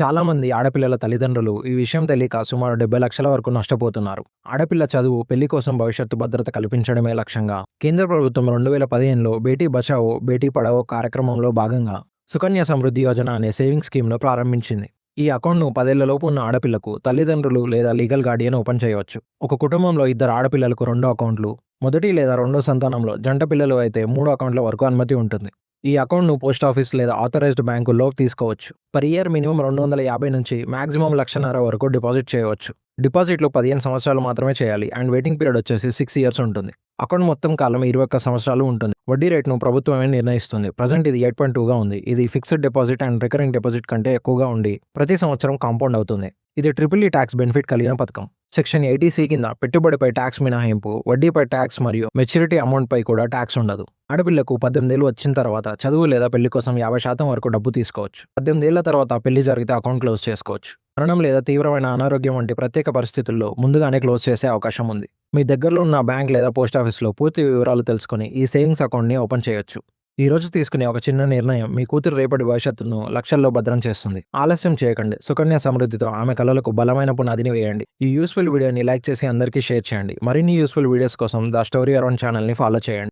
చాలామంది ఆడపిల్లల తల్లిదండ్రులు ఈ విషయం తెలియక సుమారు డెబ్బై లక్షల వరకు నష్టపోతున్నారు. ఆడపిల్ల చదువు పెళ్ళి కోసం భవిష్యత్తు భద్రత కల్పించడమే లక్ష్యంగా. కేంద్ర ప్రభుత్వం రెండు వేల పదిహేనులో బేటీ బచావో బేటీ పడావో కార్యక్రమంలో భాగంగా సుకన్య సమృద్ధి యోజన అనే సేవింగ్ స్కీమ్ను ప్రారంభించింది. ఈ అకౌంట్ను పదేళ్ళలోపు ఉన్న ఆడపిల్లకు తల్లిదండ్రులు లేదా లీగల్ గార్డియన్ ఓపెన్ చేయవచ్చు. ఒక కుటుంబంలో ఇద్దరు ఆడపిల్లలకు రెండు అకౌంట్లు మొదటి లేదా రెండో సంతానంలో జంట పిల్లలు అయితే మూడు అకౌంట్ల వరకు అనుమతి ఉంటుంది. ఈ అకౌంట్ను పోస్ట్ ఆఫీస్ లేదా ఆథరైజ్డ్ బ్యాంకుల్లో తీసుకోవచ్చు. పర్ ఇయర్ మినిమం రెండు వందల యాభై నుంచి మాక్సిమం లక్షన్నర వరకు డిపాజిట్ చేయవచ్చు. డిపాజిట్లు పదిహేను సంవత్సరాలు మాత్రమే చేయాలి అండ్ వెయిటింగ్ పీరియడ్ వచ్చేసి సిక్స్ ఇయర్స్ ఉంటుంది. అకౌంట్ మొత్తం కాలం ఇరవై ఒక్క సంవత్సరాలు ఉంటుంది. వడ్డీ రేట్ను ప్రభుత్వమే నిర్ణయిస్తుంది. ప్రజెంట్ ఇది ఎయిట్ పాయింట్ టూగా ఉంది. ఇది fixed deposit and recurring deposit కంటే ఎక్కువగా ఉండి ప్రతి సంవత్సరం కాంపౌండ్ అవుతుంది. ఇది ట్రిపుల్ ఈ ట్యాక్స్ బెనిఫిట్ కలిగిన పథకం. సెక్షన్ ఎయిటీసీ కింద పెట్టుబడిపై ట్యాక్స్ మినహాయింపు వడ్డీపై ట్యాక్స్ మరియు మెచ్యూరిటీ అమౌంట్పై కూడా ట్యాక్స్ ఉండదు. ఆడపిల్లకు పద్దెనిమిదేళ్ళు వచ్చిన తర్వాత చదువు లేదా పెళ్ళి కోసం యాభై శాతం వరకు డబ్బు తీసుకోవచ్చు. పద్దెనిమిదేళ్ళ తర్వాత పెళ్ళి జరిగితే అకౌంట్ క్లోజ్ చేసుకోవచ్చు. మరణం లేదా తీవ్రమైన అనారోగ్యం వంటి ప్రత్యేక పరిస్థితుల్లో ముందుగానే క్లోజ్ చేసే అవకాశం ఉంది. మీ దగ్గరలో ఉన్న బ్యాంక్ లేదా పోస్ట్ ఆఫీస్లో పూర్తి వివరాలు తెలుసుకుని ఈ సేవింగ్స్ అకౌంట్ని ఓపెన్ చేయొచ్చు. ఈరోజు తీసుకునే ఒక చిన్న నిర్ణయం మీ కూతురు రేపటి భవిష్యత్తును లక్షల్లో భద్రం చేస్తుంది. ఆలస్యం చేయకండి. సుకన్య సమృద్ధితో ఆమె కళలకు బలమైన పునాదిని వేయండి. ఈ యూస్ఫుల్ వీడియోని లైక్ చేసి అందరికీ షేర్ చేయండి. మరిన్ని యూస్ఫుల్ వీడియోస్ కోసం ద స్టోరీ అరౌండ్ ఛానల్ని ఫాలో చేయండి.